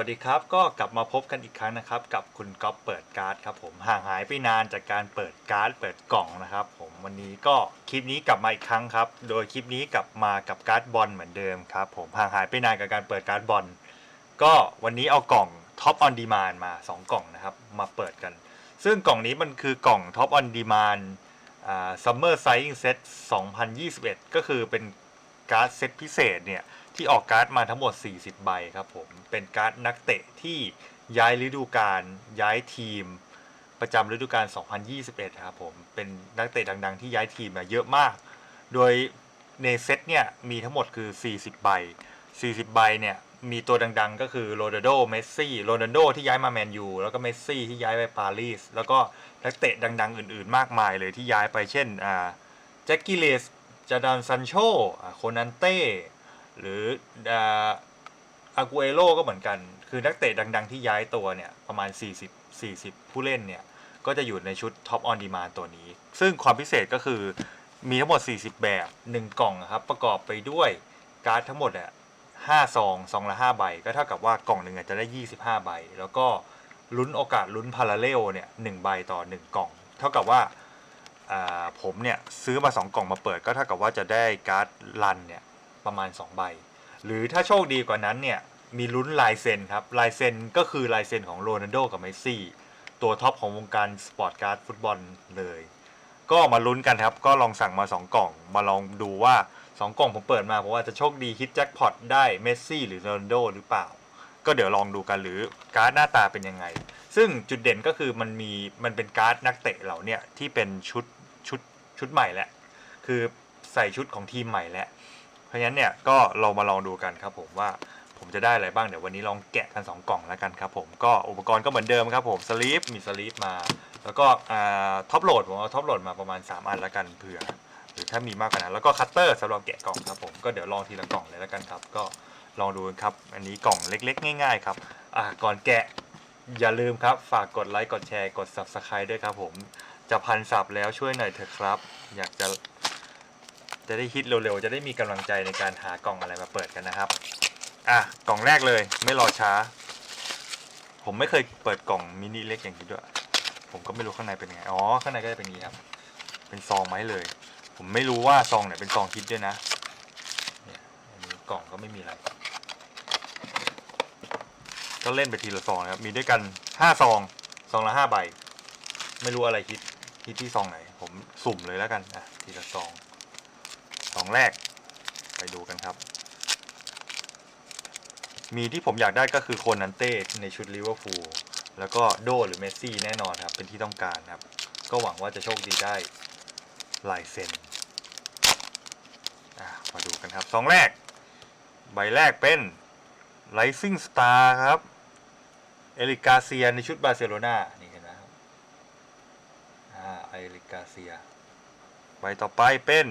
สวัสดีครับ ก็กลับมาพบกันอีกครั้งนะครับ กับคุณก๊อฟเปิดการ์ดครับผมห่างหายไปนานจากการเปิดการ์ดเปิดกล่องนะครับ ผมวันนี้ก็คลิปนี้กลับมาอีกครั้งครับ โดยคลิปนี้กลับมากับการ์ดบอลเหมือนเดิมครับผมห่างหายไปนานกับการเปิดการ์ดบอลก็วันนี้เอากล่องท็อปออนดีมานมาสองกล่องนะครับ มาเปิดกัน ซึ่งกล่องนี้มันคือกล่องท็อปออนดีมานซัมเมอร์ไซ i ิงเซต2021 ก็คือเป็นการ์ดเซตพิเศษเนี่ย ที่ออกการ์ดมาทั้งหมด 40 ใบครับผม เป็นการ์ดนักเตะที่ย้ายฤดูกาลย้ายทีม ประจำฤดูกาล 2021 ครับผม เป็นนักเตะดังๆ ที่ย้ายทีมมาเยอะมาก โดยในเซตเนี่ยมีทั้งหมดคือ 40 ใบ 40 ใบเนี่ยมีตัวดังๆ ก็คือโรนัลโด เมสซี่ โรนัลโดที่ย้ายมาแมนยู แล้วก็เมสซี่ที่ย้ายไปปารีส แล้วก็นักเตะดังๆ อื่นๆ มากมายเลยที่ย้ายไป เช่น อ่า แจ็คกิเลสจาดานซันโชโคนันเต้ หรืออากูเอโรก็เหมือนกัน คือนักเตะดัง ๆ ที่ย้ายตัวเนี่ยประมาณ 40 40 ผู้เล่นเนี่ยก็จะอยู่ในชุดท็อปออนดีมาตัวนี้ ซึ่งความพิเศษก็คือมีทั้งหมด 40 แบบ 1 กล่องครับ ประกอบไปด้วยการ์ดทั้งหมดอะ5ซองซองละ5ใบ ก็เท่ากับว่ากล่องหนึ่งจะได้25ใบ แล้วก็ลุ้นโอกาสลุ้นพาราเลลเนี่ยหนึ่งใบต่อ1กล่อง เท่ากับว่าอ่าผมเนี่ยซื้อมา2กล่องมาเปิดก็เท่ากับว่าจะได้การ์ดรันเนี่ย ประมาณ 2 ใบ หรือถ้าโชคดีกว่านั้นเนี่ยมีลุ้นลายเซ็นครับลายเซ็นก็คือลายเซ็นของโรนัลโดกับเมสซี่ตัวท็อปของวงการสปอร์ตการ์ดฟุตบอลเลย ก็มาลุ้นกันครับ ก็ลองสั่งมา 2 กล่อง มาลองดูว่า 2 กล่องผมเปิดมาผมว่าจะโชคดีฮิตแจ็คพอตได้เมสซี่หรือโรนัลโดหรือเปล่า ก็เดี๋ยวลองดูกันหรือการ์ดหน้าตาเป็นยังไง ซึ่งจุดเด่นก็คือมันมีมันเป็นการ์ดนักเตะเหล่าเนี่ยที่เป็นชุดชุดชุดใหม่แหละคือใส่ชุดของทีมใหม่แล้ว เพราะฉะนั้นเนี่ยก็เรามาลองดูกันครับผมว่าผมจะได้อะไรบ้างเดี๋ยววันนี้ลองแกะกัน 2 กล่องแล้วกันครับผมก็อุปกรณ์ก็เหมือนเดิมครับผมสลีปมีสลีปมา แล้วก็ท็อปโหลดผมเอาท็อปโหลดมาประมาณ 3 อันแล้วกันเผื่อหรือถ้ามีมากกว่านั้นแล้วก็คัตเตอร์สำหรับแกะกล่องครับผมก็เดี๋ยวลองทีละกล่องเลยแล้วกันครับ ก็ลองดูครับ อันนี้กล่องเล็ก ๆ ง่าย ๆ ครับอะก่อนแกะอย่าลืมครับ ฝากกดไลค์กดแชร์กด subscribe ด้วยครับผมจะพันสับแล้วช่วยหน่อยเถอะครับ อยากจะ จะได้ฮิตเร็วๆ จะได้มีกำลังใจในการหากล่องอะไรมาเปิดกันนะครับ อะ กล่องแรกเลยไม่รอช้า ผมไม่เคยเปิดกล่องมินิเล็กอย่างนี้ด้วย ผมก็ไม่รู้ข้างในเป็นไง อ๋อ ข้างในก็จะเป็นนี้ครับ เป็นซองไม้เลย ผมไม่รู้ว่าซองไหนเป็นซองฮิตด้วยนะ เนี่ยอันนี้กล่องก็ไม่มีอะไร ก็เล่นไปทีละซองนะครับ มีด้วยกันห้าซอง ซองละห้าใบ ไม่รู้อะไรฮิตฮิตที่ซองไหน ผมสุ่มเลยแล้วกัน อะ ทีละซอง ซองแรก ไปดูกันครับ มีที่ผมอยากได้ก็คือโคนันเต้ในชุดลิเวอร์พูลแล้วก็โดหรือเมสซี่แน่นอนครับ เป็นที่ต้องการครับ ก็หวังว่าจะโชคดีได้ลายเซ็นมาดูกันครับซองแรก ใบแรกเป็น Rising Star ครับ เอริกาเซียในชุดบาร์เซโลนานี่เห็นไหมครับอ่าเอริกาเซีย ใบต่อไปเป็น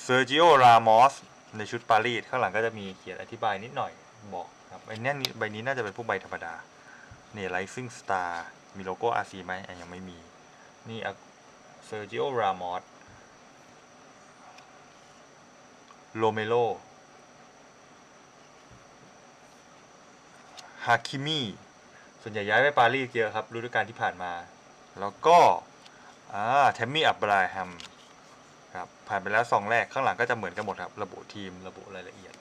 เซอร์จิโอ รามอส ในชุดปารีส ข้างหลังก็จะมีเขียนอธิบายนิดหน่อยบอกครับไอ้เนี่ยใบนี้น่าจะเป็นพวกใบธรรมดา นี่ Rising Star มีโลโก้ RC ไหมอะยังไม่มี นี่เซอร์จิโอ รามอสโรเมโล ฮาคิมิส่วนใหญ่ย้ายไปปารีสเยอะครับฤดูกาลที่ผ่านมา แล้วก็อ่าแทมมี่ อับราฮัม ครับผ่านไปแล้วสองแรกข้างหลังก็จะเหมือนกันหมดครับ ระบุทีมระบุรายละเอียด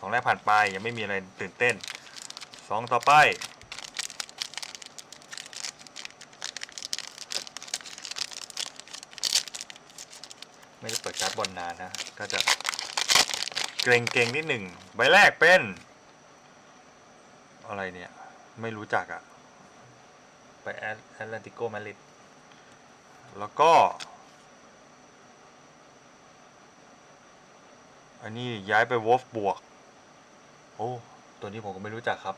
สองแรกผ่านไปยังไม่มีอะไรตื่นเต้นสองต่อไปไม่ได้เปิดการ์ดบอลนานนะ ก็จะเกรงๆนิดหนึ่งใบแรกเป็น อะไรเนี่ย ไม่รู้จักอะไปแอตแลนติโกมาดริดแล้วก็ อันนี้ย้ายไปวอฟบวก โอ้ ตัวนี้ผมก็ไม่รู้จักครับ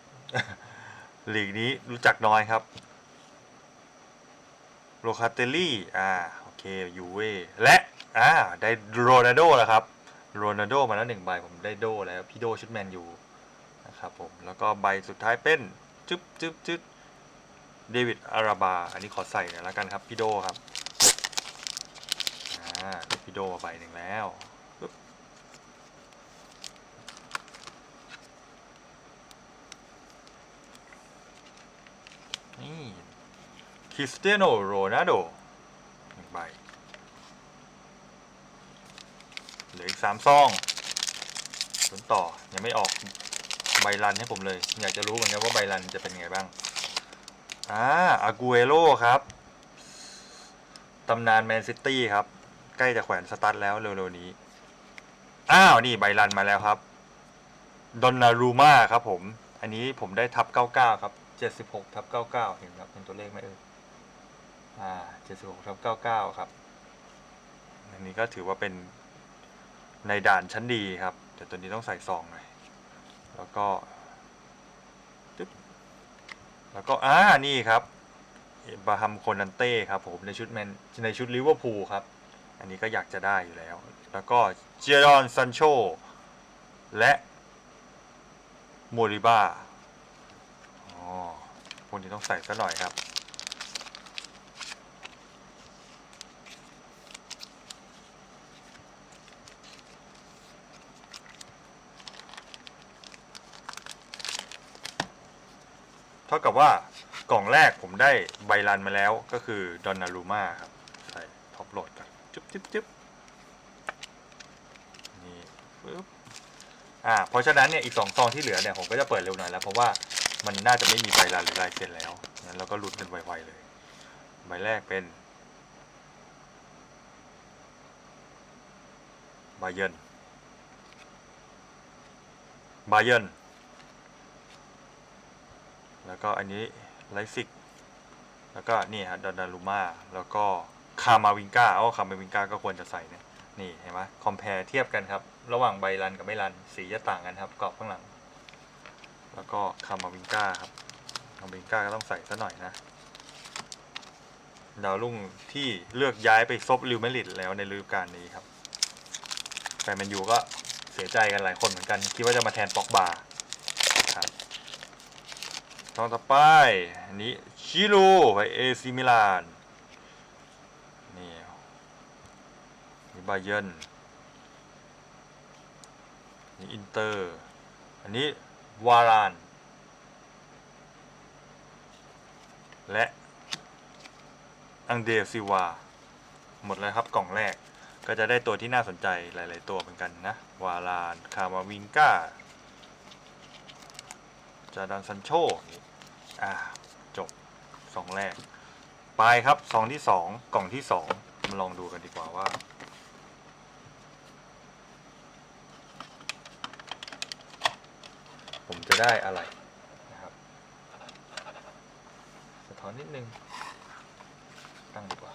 หลีกนี้รู้จักน้อยครับโรคาเตลลี่ อ่า โอเค ยูเวและ อ่า ได้โรนัลโดแล้วครับ โรนัลโดมาแล้วหนึ่งใบ ผมได้โดแล้ว พี่โดชุดแมนยูนะครับผม แล้วก็ใบสุดท้ายเป็น จึ๊บจึ๊บจึ๊บเดวิดอาราบา อันนี้ขอใส่หน่อยแล้วกันครับ พี่โดครับ อ่าได้พี่โดมาใบหนึ่งแล้วปึ๊บ คริสเตียโนโรนัลโดหนึ่งใบเหลืออีกสามซองลุ้นต่อ ยังไม่ออกใบรันให้ผมเลย อยากจะรู้เหมือนกันว่าใบรันจะเป็นไงบ้าง อ่าอากูเอโร่ครับ ตำนานแมนซิตี้ครับ ใกล้จะแขวนสตั๊ดแล้วเร็วๆนี้ อ้าว นี่ใบรันมาแล้วครับ ดอนนารูมาครับผม อันนี้ผมได้ทับ 99 ครับ 76ทับ99 เห็นครับ เป็นตัวเลขไหมเอ่ยอ่า76ทับ99 ครับ อันนี้ก็ถือว่าเป็นในด่านชั้นดีครับ แต่ตัวนี้ต้องใส่ซองหน่อย แล้วก็ตึ๊บแล้วก็อ่านี่ครับบาฮัมโคนันเต้ครับผมในชุดแมนในชุดลิเวอร์พูลครับ อันนี้ก็อยากจะได้อยู่แล้ว แล้วก็เจรอนซันโชและโมริบ้า พวกนี้ต้องใส่ซะหน่อยครับ เท่ากับว่ากล่องแรกผมได้ใบรันมาแล้วก็คือดอนนารูมาครับ ใส่ท็อปโหลดกันจุ๊บจุ๊บจุ๊บนี่ปึ๊บอ่าเพราะฉะนั้นเนี่ยอีกสองซองที่เหลือเนี่ยผมก็จะเปิดเร็วหน่อยแล้วเพราะว่า มันน่าจะไม่มีใบรันหรือลายเซ็นแล้วงั้นเราก็ลุ้นกันไวๆเลย ใบแรกเป็นบาเยนบาเยนแล้วก็อันนี้ไลซิก แล้วก็นี่ฮะดอนดารูมาแล้วก็คามาวิงกาอ๋อคามาวิงกาก็ควรจะใส่เนี่ยนี่เห็นไหมคอมเพลเทียบกันครับ ระหว่างใบรันกับไม่รัน สีจะต่างกันครับกรอบข้างหลัง แล้วก็คามาวิงกาครับคามาวิงกาก็ต้องใส่ซะหน่อยนะดาวรุ่งที่เลือกย้ายไปซบลิวเมริดแล้วในฤดูกาลนี้ครับแฟนแมนยูก็เสียใจกันหลายคนเหมือนกัน คิดว่าจะมาแทนป็อกบาครับช่องต่อไปอันนี้ชิโร่ไปเอซิมิลานนี่นี่บาเยนนี่อินเตอร์ อันนี้ วาราน และอังเดซิวา หมดแล้วครับกล่องแรกก็จะได้ตัวที่น่าสนใจหลาย ๆ ตัวเหมือนกันนะ วาราน คามาวิงกาจาดันซันโชอ่า จบสองแรก ไปครับซองที่สองกล่องที่สองมาลองดูกันดีกว่าว่า ผมจะได้อะไรนะครับสะท้อนนิดนึง ตั้งดีกว่า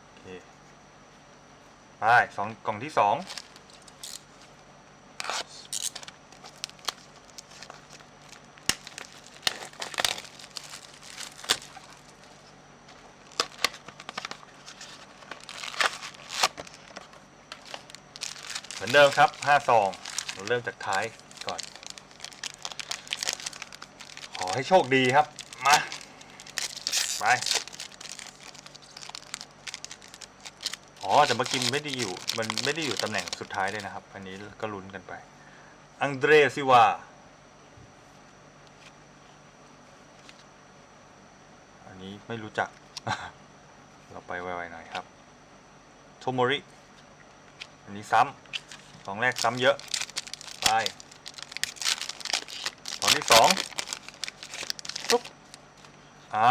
โอเค ไปสองกล่องที่สอง เหมือนเดิมครับห้าซองเราเริ่มจากท้ายก่อน ขอให้โชคดีครับ มา ไป อ๋อ แต่เมื่อกี้มันไม่ได้อยู่ มันไม่ได้อยู่ตำแหน่งสุดท้ายเลยนะครับ อันนี้ก็ลุ้นกันไป อังเดรซิวาอันนี้ไม่รู้จัก เราไปไวๆหน่อยครับ โทโมริ อันนี้ซ้ำ สองแรกซ้ำเยอะ ไปตอนที่สองปุ๊บอ่า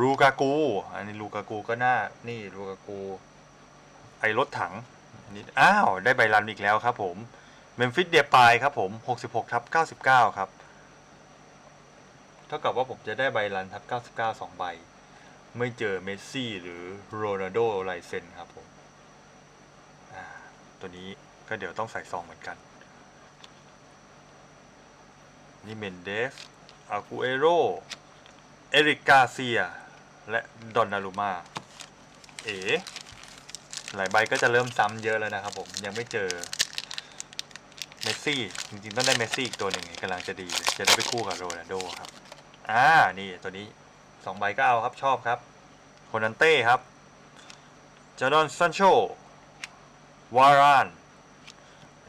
รูกากู อันนี้รูกากูก็น่า นี่รูกากู ไอรถถังอันนี้อ้าว ได้ใบรันอีกแล้วครับผม เมมฟิสเดียปายครับผม 66ทับ99 ครับ เท่ากับว่าผมจะได้ใบรันทับ 99 2 ใบ ไม่เจอเมสซี่หรือโรนัลโดไลเซนครับผมตัวนี้ ก็เดี๋ยวต้องใส่ซองเหมือนกัน นี่เมนเดสอากูเอโรเอริกกาเซีย และดอนนารูมา เอ๋หลายใบก็จะเริ่มซ้ำเยอะแล้วนะครับผมยังไม่เจอเมสซี่ จริงๆ ต้องได้เมสซี่อีกตัวหนึ่งกำลังจะดีเลยจะได้ไปคู่กับโรนัลโดครับ อ่า นี่ตัวนี้สองใบก็เอาครับชอบครับโคนันเต้ครับจอร์ดอนซันโชวาราน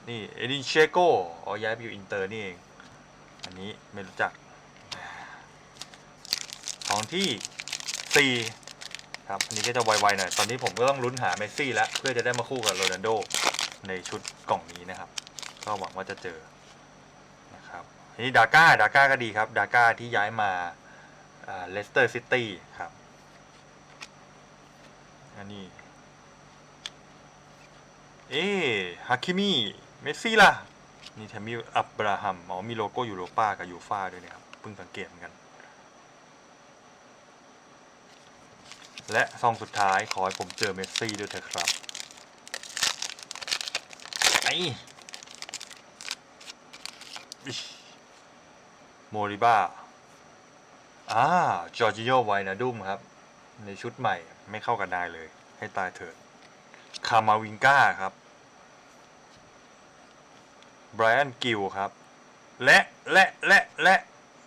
นี่เอดินเชโกอ๋อย้ายไปอยู่อินเตอร์นี่เอง อันนี้ไม่รู้จัก ของที่ 4 ครับ อันนี้ก็จะไวๆหน่อย ตอนนี้ผมก็ต้องลุ้นหาเมสซี่แล้ว เพื่อจะได้มาคู่กับโรนัลโดในชุดกล่องนี้นะครับ ก็หวังว่าจะเจอนะครับอันนี้ดาก้าดาก้าก็ดีครับ ดาก้าที่ย้ายมาเลสเตอร์ซิตี้ครับ อันนี้ เอ๊ฮาคิมิ เมสซี่ล่ะ นี่แทมมี่อับราฮัมอ๋อมีโลโก้ยูโรป้ากับยูฟ่าด้วยนะครับเพิ่งสังเกตเหมือนกัน และซองสุดท้ายขอให้ผมเจอเมสซี่ด้วยเถอะครับไอ้โมริบ้าอ่าจอร์จิโอไวนาดุมครับ ในชุดใหม่ไม่เข้ากันได้เลย ให้ตายเถิด คามาวิงก้าครับ ไบรอันกิลครับ และและและและ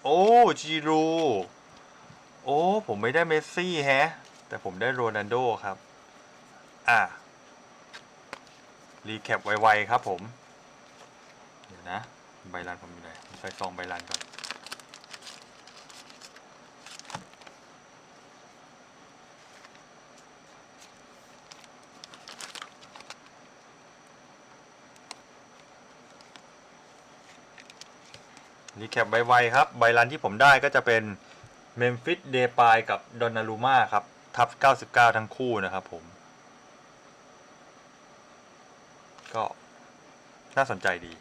โอ้จีรูโอ้ผมไม่ได้เมสซี่แฮะ แต่ผมได้โรนัลโดครับ อะ รีแคปไวๆครับผม เดี๋ยวนะ ใบรันผมอยู่ไหนใส่ซองใบรันก่อน รีแคปใบไวครับ ใบรันที่ผมได้ก็จะเป็นเมมฟิสเดปายกับดอนนารูมาครับ ทับ 99 ทั้งคู่นะครับผม ก็น่าสนใจดี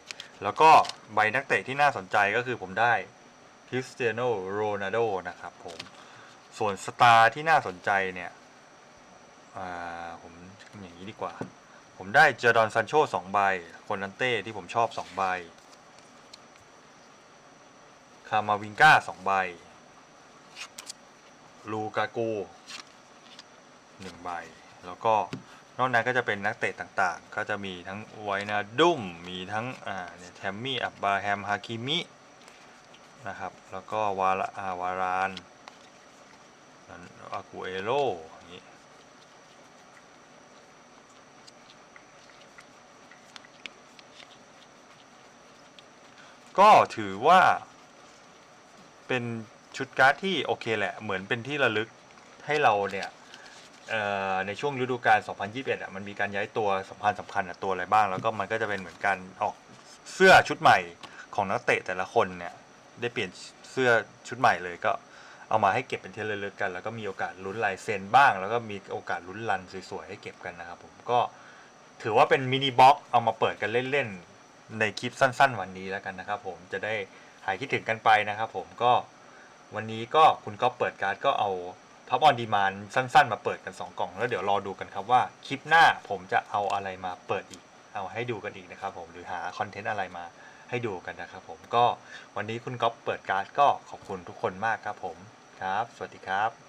แล้วก็ใบนักเตะที่น่าสนใจก็คือผมได้คริสเตียโนโรนัลโดนะครับผม ส่วนสตาร์ที่น่าสนใจเนี่ยอ่าผมอย่างนี้ดีกว่า ผมได้เจอร์ดอนซันโชสองใบ คนนันเต้ที่ผมชอบสองใบ คามาวิงก้าสองใบ ลูกากูหนึ่งใบ แล้วก็นอกนั้นก็จะเป็นนักเตะต่างๆ ก็จะมีทั้งไวนาดุมมีทั้งอ่าเนี่ยแทมมี่ อับบาแฮม ฮาคิมิ นะครับ แล้วก็วาลาอาวารานนั้นอากูเอโรอย่างนี้ก็ถือว่า เป็นชุดการ์ดที่โอเคแหละ เหมือนเป็นที่ระลึกให้เราเนี่ยในช่วงฤดูกาล 2021อะมันมีการย้ายตัวสำคัญสำคัญอะตัวอะไรบ้าง แล้วก็มันก็จะเป็นเหมือนการออกเสื้อชุดใหม่ของนักเตะแต่ละคนเนี่ยได้เปลี่ยนเสื้อชุดใหม่เลยก็เอามาให้เก็บเป็นที่ระลึกกัน แล้วก็มีโอกาสลุ้นลายเซ็นบ้าง แล้วก็มีโอกาสลุ้นรันสวยๆให้เก็บกันนะครับผมก็ถือว่าเป็นมินิบ็อกเอามาเปิดกันเล่นๆในคลิปสั้น ๆ วันนี้แล้วกันนะครับผมจะได้ หายคิดถึงกันไปนะครับผมก็วันนี้ก็คุณก็เปิดการ์ดก็เอาพับออนดีมานสั้น ๆ มาเปิดกัน 2 กล่อง แล้วเดี๋ยวรอดูกันครับว่าคลิปหน้าผมจะเอาอะไรมาเปิดอีก เอาให้ดูกันอีกนะครับผมหรือหาคอนเทนต์อะไรมาให้ดูกันนะครับผมก็วันนี้คุณก๊อฟเปิดการ์ดก็ขอบคุณทุกคนมากครับผมครับ สวัสดีครับ